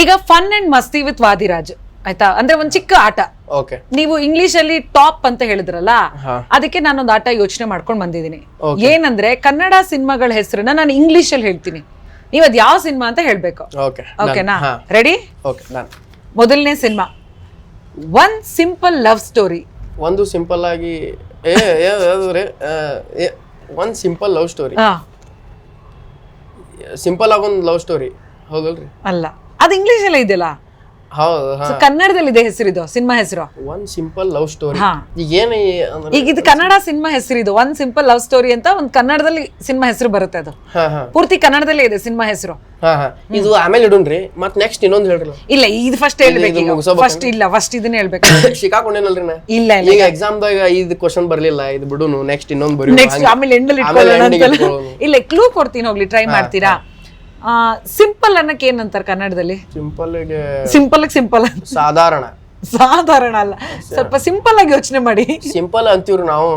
ಈಗ fun and masti with Vadiraj ಆಯ್ತಾ? ಅಂದ್ರೆ ಒಂದ್ ಚಿಕ್ಕ ಆಟ. ಓಕೆ ನೀವು ಇಂಗ್ಲಿಷ್ ಅಲ್ಲಿ ಟಾಪ್ ಅಂತ ಹೇಳಿದ್ರಲ್ಲ. ಅದಕ್ಕೆ ನಾನೊಂದು ಆಟ ಯೋಚನೆ ಮಾಡ್ಕೊಂಡು ಬಂದಿದ್ದೀನಿ. ಏನಂದ್ರೆ ಕನ್ನಡ ಸಿನಿಮಾಗಳ ಹೆಸರನ್ನ ನಾನು ಇಂಗ್ಲಿಷ್ ಅಲ್ಲಿ ಹೇಳ್ತೀನಿ. ನೀವ್ ಅದ್ ಯಾವ ಸಿನಿಮಾ ಅಂತ ಹೇಳ್ಬೇಕು. ಓಕೆ ಓಕೆನಾ ರೆಡಿ ಮೊದಲನೇ cinema. One simple love story ಒಂದು ಸಿಂಪಲ್ ಆಗಿ ಒಂದು ಸಿಂಪಲ್ ಲವ್ ಸ್ಟೋರಿ ಸಿಂಪಲ್ ಆಗಿ ಒಂದು ಲವ್ ಸ್ಟೋರಿ ಹೌದಲ್ರಿ? ಅಲ್ಲ. ಅದು ಇಂಗ್ಲಿಷ್ ಎಲ್ಲ ಇದೆಯಲ್ಲ? ಹೌದು ಹಾ. So, ಕನ್ನಡದಲ್ಲಿ ಇದೆ ಹೆಸರಿದು ಸಿನಿಮಾ ಹೆಸರು. ಒಂದು ಸಿಂಪಲ್ ಲವ್ ಸ್ಟೋರಿ ಹಾ. ಈಗ ಏನು ಅಂದ್ರೆ ಈಗ ಇದು ಕನ್ನಡ ಸಿನಿಮಾ ಹೆಸರಿದು ಒಂದ್ ಸಿಂಪಲ್ ಲವ್ ಸ್ಟೋರಿ ಅಂತ ಒಂದು ಕನ್ನಡದಲ್ಲಿ ಸಿನಿಮಾ ಹೆಸರು ಬರುತ್ತೆ ಅದು. ಹಾ ಹಾ. ಪೂರ್ತಿ ಕನ್ನಡದಲ್ಲೇ ಇದೆ ಸಿನಿಮಾ ಹೆಸರು. ಹಾ ಹಾ. ಇದು ಆಮೇಲೆ ಇಡುನ್ರಿ ಮತ್ ನೆಕ್ಸ್ಟ್ ಇನ್ನೊಂದು ಹೇಳ್ರಿ ಇಲ್ಲ ಇದು ಫಸ್ಟ್ ಹೇಳ್ಬೇಕು? ಫಸ್ಟ್ ಇಲ್ಲ ಫಸ್ಟ್ ಇದನ್ನ ಹೇಳ್ಬೇಕು. ಸಿಕ್ಕಾಕೊಂಡೇನಲ್ರಿ ನಾ? ಇಲ್ಲ ಇಲ್ಲ ಈಗ ಎಕ್ಸಾಮ್ದಾಗ ಇದ್ ಕ್ವಶನ್ ಬರಲಿಲ್ಲ ಇದು ಬಿಡುನು ನೆಕ್ಸ್ಟ್ ಇನ್ನೊಂದು ಬರೀ ನೆಕ್ಸ್ಟ್ ಆಮೇಲೆ ಎಂಡಲ್ಲಿ ಅಂತಲ್ಲ. ಇಟ್ಕೊಳ್ಳೋಣ. ಇಲ್ಲ ಕ್ಲೂ ಕೊಡ್ತೀನಿ ಹೋಗ್ಲಿ ಟ್ರೈ ಮಾಡ್ತೀರಾ? ಸಿಂಪಲ್ ಅನ್ನಕ್ಕೆ ಏನಂತಾರೆ ಕನ್ನಡದಲ್ಲಿ? ಸಿಂಪಲ್ ಸಿಂಪಲ್ ಸಿಂಪಲ್ ಸಾಧಾರಣ. ಸಾಧಾರಣ ಅಲ್ಲ. ಸ್ವಲ್ಪ ಸಿಂಪಲ್ ಆಗಿ ಯೋಚನೆ ಮಾಡಿ. ಸಿಂಪಲ್ ಅಂತೀವ್ರಿ ನಾವು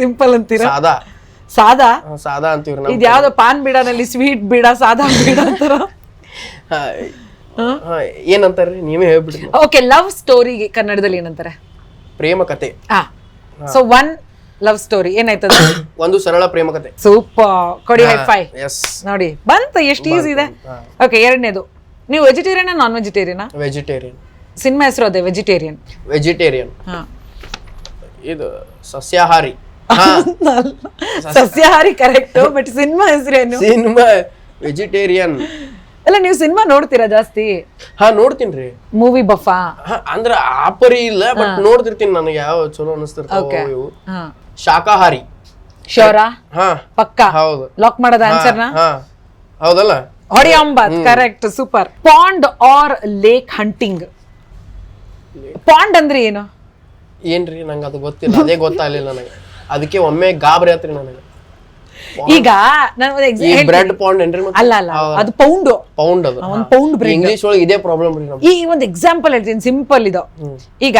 ಸಿಂಪಲ್ ಅಂತೀರ? ಸಾದಾ. ಸಾದಾ? ಸಾದಾ ಅಂತೀವ್ರಿ ನಾವು. ಇದು ಯಾವ್ದೋ ಪಾನ್ ಬಿಡಾನಲ್ಲಿ ಸ್ವೀಟ್ ಬೀಡ ಸಾದಾ ಬೀಡ ಅಂತಾರ? ಏನಂತಾರೆ? ನೀವೇ ಹೇಳ್ಬಿಡಿ ಓಕೆ ಲವ್ ಸ್ಟೋರಿಗೆ ಕನ್ನಡದಲ್ಲಿ ಏನಂತಾರೆ? ಪ್ರೇಮ ಕತೆ. ಹಾ. ಸೊ ಒನ್ ಲವ್ ಸ್ಟೋರಿ ಏನಾಯ್ತದ? ಒಂದು ಸರಳ ಪ್ರೇಮ ಕತೆ. ಸೂಪರ್ ಕೊಡಿ ಹೈ ಫೈ ಎಸ್ ನೋಡಿ ಬಂತ ಎಷ್ಟು ಈಸಿ ಇದೆ? ಓಕೆ ಎರಡನೇದು. ನೀವು vegetarian non vegetarian vegetarian cinema ಹೆಸರು ಅದೇ ವೆಜಿಟೇರಿಯನ್ ವೆಜಿಟೇರಿಯನ್ ಹಾ. ಇದು ಸಸ್ಯಾಹಾರಿ. ಸಸ್ಯಾಹಾರಿ ಕರೆಕ್ಟ್ ಬಟ್ ಸಿನಿಮಾ ಹೆಸರೇನು ಸಿನಿಮಾ ವೆಜಿಟೇರಿಯನ್ ಅಲ್ಲ ನೀವು ಸಿನಿಮಾ ನೋಡ್ತೀರಾ ಜಾಸ್ತಿ? ಹಾ ನೋಡ್ತೀನಿ ಮೂವಿ ಬಫಾ ಅಂದ್ರೆ ಅಂದ್ರ ಆ ಪರಿ ಇಲ್ಲ ಬಟ್ ನೋಡ್ತಿರ್ತೀನಿ ನನಗೆ ಯಾವ ಚಲೋ ಅನಿಸ್ತಿರ್ತಾವ ಶಾಕಾಹಾರಿ ಶೋರಾ? ಹಾ. ಪಕ್ಕಾ? ಹೌದು. ಲಾಕ್ ಮಾಡೋದ ಆನ್ಸರ್ ಹಾ. ಹೌದಲ್ಲ? ಹೊಡಿ ಅಂಬತ್ correct super pond or lake hunting pond ಅಂದ್ರೆ ಏನು? ಏನ್ರಿ? ನಂಗೆ ಅದು ಗೊತ್ತಿಲ್ಲ. ಅದೇ ಗೊತ್ತಾಗ್ಲಿಲ್ಲ ನನಗೆ. ಅದಕ್ಕೆ ಒಮ್ಮೆ ಗಾಬರಿ ಆತ್ರಿ ನನಗೆ. ಈಗ ನಾನು ಈ ಬ್ರೆಡ್ ಪೌಂಡ್ ಏನ್ರಿ ಮತ್ತೆ? ಅಲ್ಲ ಅಲ್ಲ. ಅದು ಪೌಂಡ್ ಪೌಂಡ್ ಅದು. ಒಂದು ಪೌಂಡ್ ಬ್ರೆಡ್ ಇಂಗ್ಲಿಷ್ ಒಳಗೆ ಇದೇ ಪ್ರಾಬ್ಲಮ್ ರೀ ನಮ್ಗೆ ಈ ಒಂದು ಎಕ್ಸಾಂಪಲ್ ಹೇಳ್ತೀನಿ. ಸಿಂಪಲ್ ಇದು. ಈಗ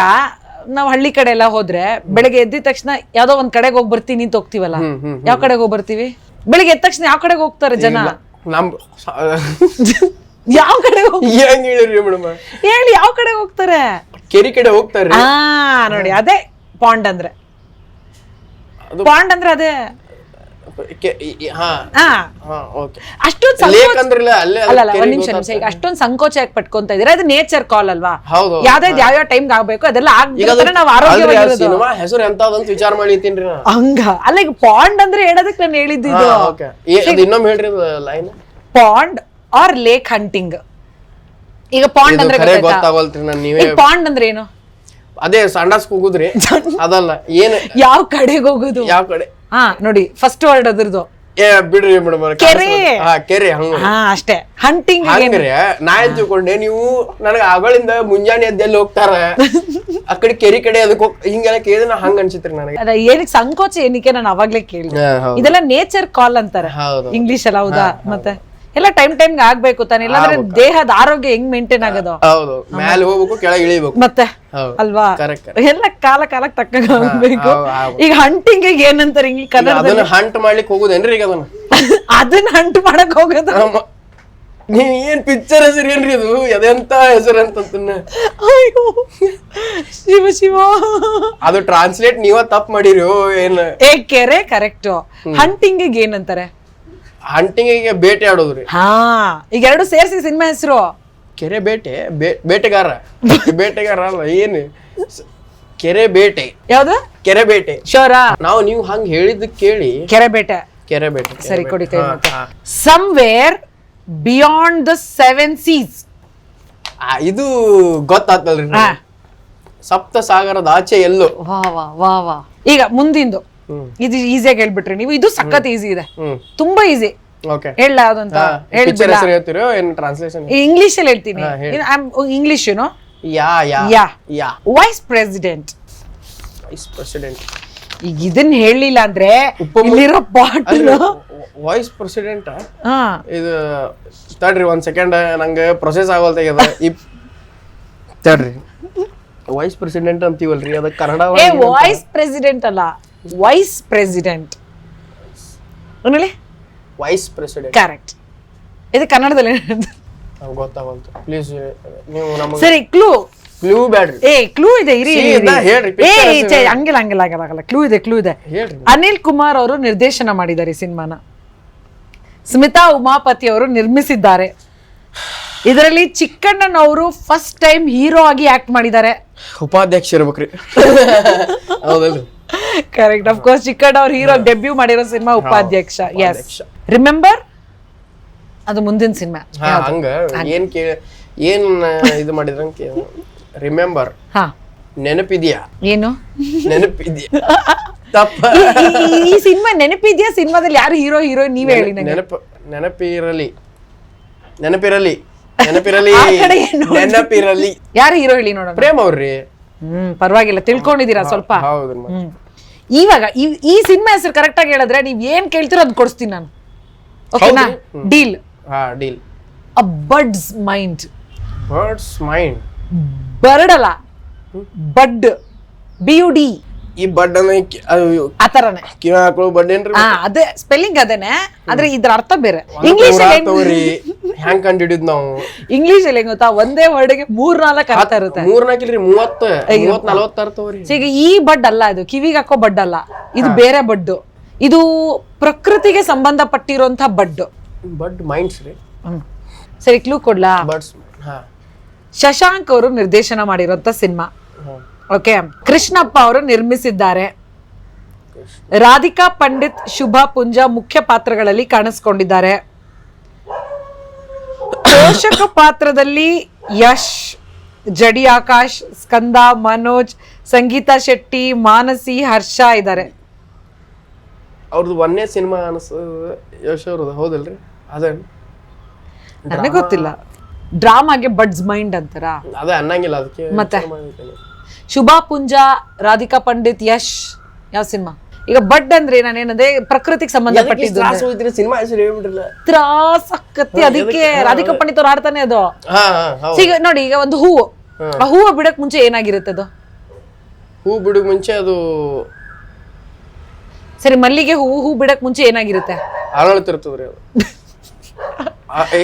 ನಾವ್ ಹಳ್ಳಿ ಕಡೆ ಎಲ್ಲ ಹೋದ್ರೆ ಬೆಳಗ್ಗೆ ಎದ್ದಿದ ತಕ್ಷಣ ಯಾವ್ದೋ ಒಂದ್ ಕಡೆಗೆ ಹೋಗಿ ಬರ್ತೀನಿ ಅಂತ ಹೋಗ್ತಿವಲ್ಲ? ಯಾವ ಕಡೆಗೆ ಹೋಗಿ ಬರ್ತೀವಿ? ಬೆಳಿಗ್ಗೆ ಎದ್ದ ತಕ್ಷಣ ಯಾವ ಕಡೆಗೆ ಹೋಗ್ತಾರೆ ಜನ? ನಮ್ ಯಾವ ಕಡೆ ಹೋಗ್ ಹೆಂಗ್ ಹೇಳಿರಿ ಮೇಡಮ್? ಹೇಳಿ ಯಾವ ಕಡೆ ಹೋಗ್ತಾರೆ? ಕೆರಿ ಕಡೆ ಹೋಗ್ತಾರೆ. ಆ ನೋಡಿ ಅದೇ ಪಾಂಡ್ ಅಂದ್ರೆ. ಅದು- ಪಾಂಡ್ ಅಂದ್ರೆ ಅದೇ ಹಾ ಹಾ ಅಷ್ಟೊಂದು ಸಂಕೋಚ ಯಾಕೆ ಪಟ್ಕೊಂತ ಇದ್ರೆ ಅದು ನೇಚರ್ ಕಾಲ್ ಅಲ್ವಾ? ಯಾವ್ದು ಯಾವ ಯಾವ ಟೈಮ್ ಆಗ್ಬೇಕು ಅದೆಲ್ಲ ಸಿನಿಮಾ ಹೆಸರು ಎಂತಾದಂತ ವಿಚಾರ ಮಾಡಿತೀನಿ ನಾ ಹಂಗ. ಅಲ್ಲ ಈಗ ಪಾಂಡ್ ಅಂದ್ರೆ ಹೇಳೋದಕ್ಕೆ ನಾನು ಹೇಳಿದ್ದು ಇನ್ನೊಮ್ಮೆ ಹೇಳ್ರಿ line pond or lake hunting ಈಗ ಪಾಂಡ್ ಅಂದ್ರೆ ಪಾಂಡ್ ಅಂದ್ರೆ ಏನು? ಅದೇ ಸಂಡಾಸ್ ಕೂಗುದ್ರಿ. ಅದಲ್ಲ ಏನು ಯಾವ ಕಡೆಗೆ ಹೋಗುದು? ಯಾವ ಕಡೆ ಹಾ ನೋಡಿ ಫಸ್ಟ್ ವರ್ಡ್ ಅದ್ರದ್ದು. ಏ ಬಿಡ್ರಿ ಮೇಡಮ್ ಕೆರೆ. ಹಾ ಕೆರೆ ಹಂಗ. ಹಾ ಅಷ್ಟೇ. ಹಂಟಿಂಗ್ ಹಂಗ್ರಿ ನಾ ಏನ್ ತಿಳ್ಕೊಂಡೆ ನೀವು ನನಗ ಆಗಳಿಂದ ಮುಂಜಾನೆ ಎದ್ದೆಲ್ಲ ಹೋಗ್ತಾರ? ಆ ಕಡೆ ಕೆರಿ ಕಡೆ ಅದಕ್ಕೆ ಹೋಗ್ ಹಿಂಗೆಲ್ಲ ಕೇಳಿದ್ರೆ ಹಂಗ ಅನ್ಸಿತ್ರಿ ನನಗೆ. ಅದ ಏನಕ್ಕೆ ಸಂಕೋಚ ಏನಕ್ಕೆ ನಾನು ಅವಾಗ್ಲೇ ಕೇಳಿದೆ. ಹಾ, ಹೌದು. ಇದೆಲ್ಲ ನೇಚರ್ ಕಾಲ್ ಅಂತಾರೆ. ಹೌದು. ಇಂಗ್ಲಿಷ್ ಅಲ್ಲ ಹೌದಾ? ಮತ್ತೆ? ಎಲ್ಲ ಟೈಮ್ ಟೈಮ್ ಆಗ್ಬೇಕು ತಾನೆ. ಇಲ್ಲಾಂದ್ರೆ ದೇಹದ ಆರೋಗ್ಯ ಹೆಂಗ್ ಮೇಂಟೈನ್ ಆಗೋದು? ಹೌದು. ಮೇಲೆ ಹೋಗ್ಬೇಕು ಕೆಳಗೆ ಇಳಿಬೇಕು. ಮತ್ತೆ? ಅಲ್ವಾ? ಎಲ್ಲ ಕಾಲ ಕಾಲಕ್ಕೆ ಹೌದು, ಹೌದು. ಈಗ ಹಂಟಿಂಗ್ ಏನಂತಾರೆ ಹಿಂಗ್ ಕನ್ನಡ ಅದನ್ನ ಹಂಟ್ ಮಾಡ್ಲಿಕ್ಕೆ ಹೋಗುದೇನ್ರಿ ಈಗ ಅದನ್ನ? ಅದನ್ನ ಹಂಟ್ ಮಾಡಕ್ ಹೋಗೋದು. ನೀವ್ ಏನ್ ಪಿಕ್ಚರ್ ಹೆಸರು ಏನ್ರಿ ಇದು ಅದೆಂತ ಹೆಸರು ಅಂತಂತನ್ನ ಅಯ್ಯೋ. ಶಿವ ಶಿವ. ಅದು ಟ್ರಾನ್ಸ್ಲೇಟ್ ನೀವ ತಪ್ಪು ಮಾಡಿರೋ ಏನ್? ಏ ಕೆರೆ ಕರೆಕ್ಟ್ ಹಂಟಿಂಗ್ ಏನಂತಾರೆ? ಹಂಟಿಂಗಿಗೆ ಬೇಟೆ ಆಡೋದ್ರಿ. ಹಾ ಈಗ ಎರಡು ಸೇರಿಸಿ ಸಿನಿಮಾ ಹೆಸರು. ಕೆರೆ ಬೇಟೆ ಬೇ- ಬೇಟೆಗಾರ. ಬೇಟೆಗಾರ ಅಲ್ಲ ಏನು? ಸ- ಕೆರೆ ಬೇಟೆ. ಯಾವ್ದು? ಕೆರೆ ಬೇಟೆ. ಶೋರ? ನಾವು ನೀವು ಹಂಗ್ ಹೇಳಿದ್ ಕೇಳಿ. ಕೆರೆ ಬೇಟೆ. ಕೆರೆ ಬೇಟೆ ಕೆರೆ ಸರಿ ಬೇಟೆ. ಕೊಡಿ ಕೈ ಹಾ, ಮತ್ತೆ. ಹಾ. Somewhere beyond the seven seas ಆ, ಇದು ಗೊತ್ತಾಗ್ತಲ್ರಿ ಹಾ. ಸಪ್ತ ಸಾಗರದ ಆಚೆ ಎಲ್ಲೋ. ವಾ ವಾ ವಾ ವಾ. ಈಗ ಮುಂದಿಂದು. ಇದು ಈಸಿಯಾಗಿ ಹೇಳ್ಬಿಟ್ರಿ ನೀವು. ಇದು ಸಖತ್ ಈಸಿ ಇದೆ. ತುಂಬಾ ಈಸಿ ಓಕೆ ಹೇಳ ಯಾವ್ದು ಅಂತ ಹೇಳ್ಬಿಡ ಇಂಗ್ಲಿಷ್ ಅಲ್ಲಿ ಹೇಳ್ತೀನಿ. ಇಂಗ್ಲಿಷ್ ಏನೋ yeah yeah yeah. Yeah. Vice president vice president ಈಗ ಇದನ್ನ ಹೇಳಿಲ್ಲ ಅಂದ್ರೆ ಇಲ್ಲಿರೋ ಬಾಟಲ್ ವೈಸ್ ಪ್ರೆಸಿಡೆಂಟ್ ಇದು ತಡ್ರಿ ಒಂದ್ ಸೆಕೆಂಡ್ ನಂಗೆ ಪ್ರೊಸೆಸ್ ಆಗೋಲ್ತಾಗ್ಯದ ತಡ್ರಿ. ವೈಸ್ ಪ್ರೆಸಿಡೆಂಟ್ ಅಂತೀವಲ್ರಿ ಅದಕ್ಕೆ ಕನ್ನಡ ವೈಸ್ ಪ್ರೆಸಿಡೆಂಟ್ ಅಲ್ಲ. Vice president vice president correct ಇದು ಕನ್ನಡದಲ್ಲಿ ಗೊತ್ತಾಗಲ್ತು ಪ್ಲೀಸ್ ನೀವು ನಮಗೆ ಸರಿ ಕ್ಲೂ ಕ್ಲೂ ಬ್ಯಾಡ್ರಿ ಏ ಕ್ಲೂ ಇದೆ ಇರಿ ಏ ಹಂಗಿಲ್ಲ ಹಂಗಿಲ್ಲ ಹಂಗಿಲ್ಲ ಆಗಲ್ಲ ಕ್ಲೂ ಇದೆ ಕ್ಲೂ ಇದೆ. ಅನಿಲ್ ಕುಮಾರ್ ಅವರು ನಿರ್ದೇಶನ ಮಾಡಿದ್ದಾರೆ ಈ ಸಿನಿಮಾನ. ಸ್ಮಿತಾ ಉಮಾಪತಿ ಅವರು ನಿರ್ಮಿಸಿದ್ದಾರೆ. ಇದರಲ್ಲಿ ಚಿಕ್ಕಣ್ಣನವರು ಫಸ್ಟ್ ಟೈಮ್ ಹೀರೋ ಆಗಿ ಆಕ್ಟ್ ಮಾಡಿದ್ದಾರೆ. ಉಪಾಧ್ಯಕ್ಷ ಇರ್ಬೇಕ್ರಿ. ಹೌದಲ್ರಿ. ಕರೆಕ್ಟ್ ಆಫ್ ಕೋರ್ಸ್ ಚಿಕ್ಕಣ್ಣ ಅವ್ರ ಹೀರೋ ಡೆಬ್ಯೂ ಮಾಡಿರೋ ಸಿನಿಮಾ ಉಪಾಧ್ಯಕ್ಷ. ಎಸ್. ರಿಮೆಂಬರ್ ಅದು ಮುಂದಿನ ಸಿನಿಮಾ. ಹಂಗ. ಏನ್ ಕೇ ಏನ್ ಇದು ಮಾಡಿದ್ರ ರಿಮೆಂಬರ್ ನೆನಪಿದ್ಯಾ? ಏನು? ನೆನಪಿದ್ಯಾ? ತಪ್ಪ. ಈ- ಸಿನಿಮಾ ನೆನಪಿದ್ಯಾ? ಸಿನಿಮಾದಲ್ಲಿ ಯಾರು ಹೀರೋ ಹೀರೋಯಿನ್ ನೀವೇ ಹೇಳಿ ನೆನಪು ನೆನಪ ನೆನಪಿರಲಿ. ನೆನಪಿರಲಿ. ನೆನಪಿರಲಿ? ನೆನಪಿರಲಿ. ಯಾರು ಹೀರೋ ಹೇಳಿ ನೋಡೋಣ ಪ್ರೇಮ್ ಅವ್ರಿ ಹ್ಮ್ ಪರವಾಗಿಲ್ಲ. ತಿಳ್ಕೊಂಡಿದ್ದೀರಾ ಸ್ವಲ್ಪ? ಹೌದು ಇವಾಗ ಈ- ಸಿನಿಮಾ ಹೆಸರು ಕರೆಕ್ಟ್ ಆಗಿ ಹೇಳಿದ್ರೆ ನೀವ್ ಏನ್ ಕೇಳ್ತೀರೋ ಅದ್ ಕೊಡಿಸ್ತೀನಿ ನಾನು. ಓಕೆನಾ? ಡೀಲ್. ಹಾ ಡೀಲ್. ಅ ಬಡ್ಸ್ ಮೈಂಡ್. Birds mind. ಬರ್ಡಲ್ಲ. ಬಡ್. B U D. ಈ ಬಡ್ ಆ ತರನೇ. ಕಿವ ಹಾಕೊಳ್ಳೋ ಬಡ್ ಏನ್ರಿ ಹಾ ಅದೇ ಸ್ಪೆಲ್ಲಿಂಗ್ ಅದೇನೆ ಆದ್ರೆ ಇದ್ರ ಅರ್ಥ ಬೇರೆ. ಇಂಗ್ಲಿಷ್ ತಗೋರಿ ಹೆಂಗ್ ಕಂಡು ಹಿಡಿದ್ ನಾವು? ಇಂಗ್ಲಿಷ್ ಅಲ್ಲಿ ಹೆಂಗ್ ಗೊತ್ತಾ? ಒಂದೇ ವರ್ಡ್ಗೆ ಮೂರ್ ನಾಲ್ಕು ಅರ್ಥ ಇರುತ್ತೆ. ಮೂವತ್ತ ಮೂವತ್ ನಲವತ್ತಾರ ತಗೋರಿ So ಈಗ ಈ ಬಡ್ ಅಲ್ಲ ಇದು ಕಿವಿಗೆ ಹಾಕೋ ಬಡ್ ಅಲ್ಲ. ಇದು ಬೇರೆ ಬಡ್ಡು. ಇದು ಪ್ರಕೃತಿಗೆ ಸಂಬಂಧಪಟ್ಟಿರುವಂತ ಬಡ್ಡು. ಬಡ್ ಮೈಂಡ್ಸ್ ರೀ. ಸರಿ ಕ್ಲೂ ಕೊಡ್ಲಾ? ಬಡ್ಸ್ ಹಾ. ಶಶಾಂಕ್ ಅವರು ನಿರ್ದೇಶನ ಮಾಡಿರುವಂತ ಸಿನಿಮಾ. ಓಕೆ ಕೃಷ್ಣಪ್ಪ ಅವರು ನಿರ್ಮಿಸಿದ್ದಾರೆ. ರಾಧಿಕಾ ಪಂಡಿತ್ ಶುಭಾ ಪುಂಜ ಮುಖ್ಯ ಪಾತ್ರಗಳಲ್ಲಿ ಕಾಣಿಸ್ಕೊಂಡಿದ್ದಾರೆ. ಪೋಷಕ ಪಾತ್ರದಲ್ಲಿ ಯಶ್ ಜಡಿ ಆಕಾಶ್ ಸ್ಕಂದ ಮನೋಜ್ ಸಂಗೀತಾ ಶೆಟ್ಟಿ ಮಾನಸಿ ಹರ್ಷ ಇದ್ದಾರೆ. ಅವ್ರದ್ದು ಒಂದೇ ಸಿನಿಮಾ ಅನಿಸ್ತದೆ ಯಶ್ ಅವ್ರದ್ದು ಹೌದಲ್ರಿ? ಅದೇ. ನನಗೆ ಗೊತ್ತಿಲ್ಲ. ಡ್ರಾಮಾಗೆ ಬಡ್ಸ್ ಮೈಂಡ್ ಅಂತಾರ? ಅದೇ ಅನ್ನಂಗಿಲ್ಲ ಅದಕ್ಕೆ ಮತ್ತೆ? ಶುಭಾ ಪುಂಜ ರಾಧಿಕಾ ಪಂಡಿತ್ ಯಶ್ ಯಾವ ಸಿನಿಮಾ? ಈಗ ಬಡ್ ಅಂದ್ರೆ ನಾನೇನಂದ್ರೆ ಪ್ರಕೃತಿಗೆ ಸಂಬಂಧಪಟ್ಟಿದ್ದು ಸಿನಿಮಾ ಹೆಸರು ಅದಕ್ಕೆ ರಾಧಿಕಾ ಪಂಡಿತ್ ಅವ್ರು ಆಡ್ತಾನೆ ಅದು. ಈಗ ನೋಡಿ ಈಗ ಒಂದು ಹೂವು. ಆ ಹೂವು ಬಿಡಕ್ ಮುಂಚೆ ಏನಾಗಿರುತ್ತೆ ಅದು? ಹೂ ಬಿಡಕ್ ಮುಂಚೆ ಅದು ಸರಿ ಮಲ್ಲಿಗೆ ಹೂ ಹೂ ಬಿಡಕ್ ಮುಂಚೆ ಏನಾಗಿರುತ್ತೆ? ಅರಳುತ್ತಿರ್ತದ್ರಿ ಅದು.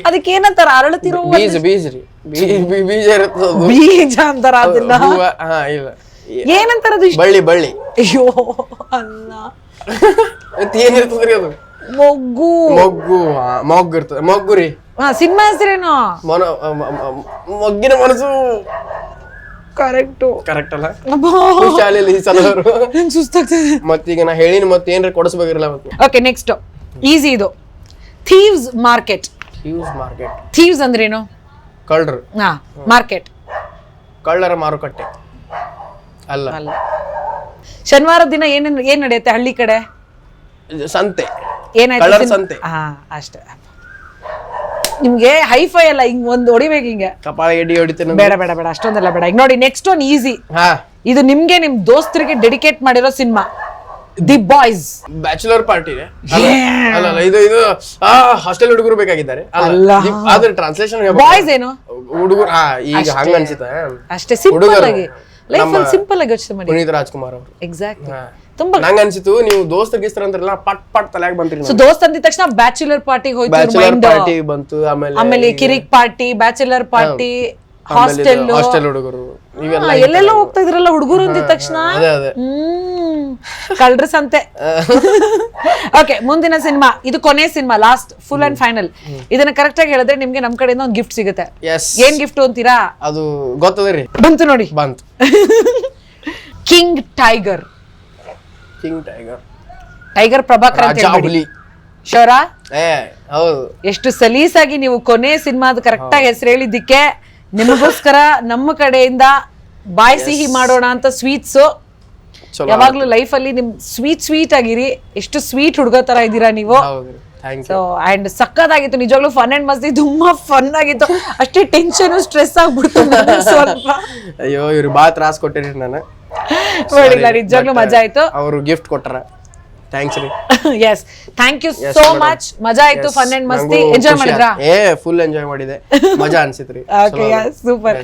ಅದಕ್ಕೆ ಏನಂತಾರ ಅರಳುತ್ತಿರೋ ಬೀಜ ಬೀಜ ರೀ ಬೀ- ಬೀ- ಬೀಜ ಇರ್ತದ ಬೀಜ ಅಂತಾರ ಅದನ್ನ? ಹೂವ ಹಾ ಇಲ್ಲ. ಏನಂತಾರ ಅದು ಇಷ್ಟ? ಬಳ್ಳಿ ಬಳ್ಳಿ. ಅಯ್ಯೋ ಅಲ್ಲ. ಮತ್ತ್ ಏನ್ ಇರ್ತದ್ರಿ ಅದು? ಮೊಗ್ಗು. ಮೊಗ್ಗು ಆ, ಮೊಗ್ಗು ಇರ್ತದೆ. ಮೊಗ್ಗು ರೀ. ಹಾ ಸಿನಿಮಾ ಹೆಸರೇನು? ಮನ ಆ, ಮ- ಮ- ಮೊಗ್ಗಿನ ಮನಸ್ಸು ಕರೆಕ್ಟು. ಕರೆಕ್ಟ್ ಅಲ್ಲ? ಶಾಲೆಯಲ್ಲಿ ಈ ಸಲ ಅವರು ನಂಗೆ ಸುಸ್ತಾಗ್ತದೆ. ಮತ್ತೀಗ ನಾ ಹೇಳಿನ ಮತ್ತೆ ಏನ್ರ ಕೊಡಿಸ್ಬೇಕಿರಲ್ಲ ಮತ್ತೆ ಓಕೆ ನೆಕ್ಸ್ಟ್ ಈಸಿ ಇದು. ಥೀವ್ಸ್ ಮಾರ್ಕೆಟ್ ಹ್ಯೂಸ್ ಮಾರ್ಕೆಟ್. ಥೀವ್ಸ್ ಅಂದ್ರೇನು? ಕಳ್ಳರು. ಹಾ ಮಾರ್ಕೆಟ್. ಕಳ್ಳರ ಮಾರುಕಟ್ಟೆ. ಅಲ್ಲ. ಅಲ್ಲ. ಶನಿವಾರ ದಿನ ಏನೇನು ಏನ್ ನಡೆಯುತ್ತೆ ಹಳ್ಳಿ ಕಡೆ? ಇದು ಸಂತೆ. ಏನಾಯ್ತು? ಕಳ್ಳರ ಸಂತೆ. ಹಾ ಅಷ್ಟೇ. ನಿಮ್ಗೆ ಹೈಫೈ ಅಲ್ಲ ಹಿಂಗ್ ಒಂದು ಹೊಡಿಬೇಕು ಹಿಂಗೆ. ಕಪಾಳ ಎಡಿ ಹೊಡಿತೇನೆ ಬೇಡ ಬೇಡ ಬೇಡ ಅಷ್ಟೊಂದೆಲ್ಲ ಬೇಡ. ಈಗ ನೋಡಿ ನೆಕ್ಸ್ಟ್ ಒನ್ ಈಸಿ ಹಾ. ಇದು ನಿಮ್ಗೆ ನಿಮ್ ದೋಸ್ತರಿಗೆ ಡೆಡಿಕೇಟ್ ಮಾಡಿರೋ cinema the boys bachelor party ಅಲ್ಲ ಇದು ಇದು ಆ ಹಾಸ್ಟೆಲ್ ಹುಡುಗರು ಬೇಕಾಗಿದ್ದಾರೆ. ಅಲ್ಲ ಆದ್ರೆ ಟ್ರಾನ್ಸ್ಲೇಷನ್ ಬಾಯ್ಸ್ ಏನು? ಹುಡುಗರು ಈಗ ಹಂಗ ಅನ್ಸುತ್ತೆ. ಅಷ್ಟೇ ಸಿಂಪಲ್. ಆಗಿ. ಲೈಫ್ ಅಲ್ಲಿ ಸಿಂಪಲ್ ಆಗಿ ಯೋಚನೆ ಮಾಡಿ. ಪುನೀತ್ ರಾಜ್ಕುಮಾರ್ ಅವರು. ಎಕ್ಸಾಕ್ಟ್ಲಿ. ತುಂಬಾ ನಂಗೆ ಅನ್ಸಿತು ನೀವು ದೋಸ್ತ ಗೀಸ್ತರ ಅಂತಾರಲ್ಲ ಪಟ್ ಪಟ್ ತಲೆಯಾಗ ಬಂತ್ರಿ ಸೊ ದೋಸ್ತ ಅಂದಿದ ತಕ್ಷಣ ಬ್ಯಾಚುಲರ್ ಪಾರ್ಟಿ ಹೋಯ್ತು ಬ್ಯಾಚುಲರ್ ಪಾರ್ಟಿ ಬಂತು ಆಮೇಲೆ ಆಮೇಲೆ Kirik party bachelor party hostel hostel ಹುಡುಗರು ಇವೆಲ್ಲ ಎಲ್ಲೆಲ್ಲ ಹೋಗ್ತಾ ಇದ್ರಲ್ಲ ಹುಡುಗರು ಅಂದಿದ ತಕ್ಷಣ? ಅದೇ ಅದೇ. ಓಕೆ ಮುಂದಿನ ಸಿನಿಮಾ. ಇದು ಕೊನೆ cinema last full and final ಇದನ್ನ ಕರೆಕ್ಟ್ ಆಗಿ ಹೇಳಿದ್ರೆ ನಿಮ್ಗೆ ನಮ್ ಕಡೆಯಿಂದ ಒಂದು ಗಿಫ್ಟ್ ಸಿಗುತ್ತೆ. ಏನ್ ಗಿಫ್ಟ್ ಅಂತೀರಾ? ಅದು ಗೊತ್ತದ್ರಿ ಬಂತು ನೋಡಿ. ಬಂತು. King tiger king tiger tiger Prabhakar ಅಂತ ಹೇಳ್ಬಿಡಿ. ಶೋರಾ ಹೌದು. ಎಷ್ಟು ಸಲೀಸಾಗಿ ನೀವು ಕೊನೆ ಸಿನಿಮಾದ ಕರೆಕ್ಟ್ ಆಗಿ ಹೆಸರು ಹೇಳಿದ್ದಕ್ಕೆ ನಿಮಗೋಸ್ಕರ ನಮ್ಮ ಕಡೆಯಿಂದ ಬಾಯ್ ಸಿಹಿ ಮಾಡೋಣ ಅಂತ ಸ್ವೀಟ್ಸ್ ಯಾವಾಗ್ಲೂ ಲೈಫ್ ಅಲ್ಲಿ ನಿಮ್ ಸ್ವೀಟ್ ಸ್ವೀಟ್ ಆಗಿರಿ. ಎಷ್ಟು ಸ್ವೀಟ್ ಹುಡುಗ ತರ ಇದ್ದೀರಾ ನೀವು. ಸೊ ಅಂಡ್ ಸಕ್ಕತ್ತಾಗಿತ್ತು. ನಿಜವಾಗ್ಲೂ ಫನ್ ಅಂಡ್ ಮಸ್ತಿ ತುಂಬಾ ಫನ್ ಆಗಿತ್ತು. ಅಷ್ಟೇ ಟೆನ್ಷನ್ ಸ್ಟ್ರೆಸ್ ಆಗ್ಬಿಡ್ತು ಸ್ವಲ್ಪ. ಅಯ್ಯೋ ಇವ್ರು ಬಾ ತ್ರಾಸ್ ಕೊಟ್ಟಿರಿ ನಾನು. ನಿಜವಾಗ್ಲೂ ಮಜಾ ಆಯ್ತು. ಅವರು ಗಿಫ್ಟ್ ಕೊಟ್ಟಾರ ಥ್ಯಾಂಕ್ಸ್ ರೀ yes thank you so much ಮಜಾ ಆಯ್ತು ಫನ್ ಅಂಡ್ ಮಸ್ತಿ ಎಂಜಾಯ್ ಮಾಡಿದ್ರಾ? ಏ ಫುಲ್ ಎಂಜಾಯ್ ಮಾಡಿದೆ. ಮಜಾ ಅನ್ಸಿತ್ರಿ. Okay super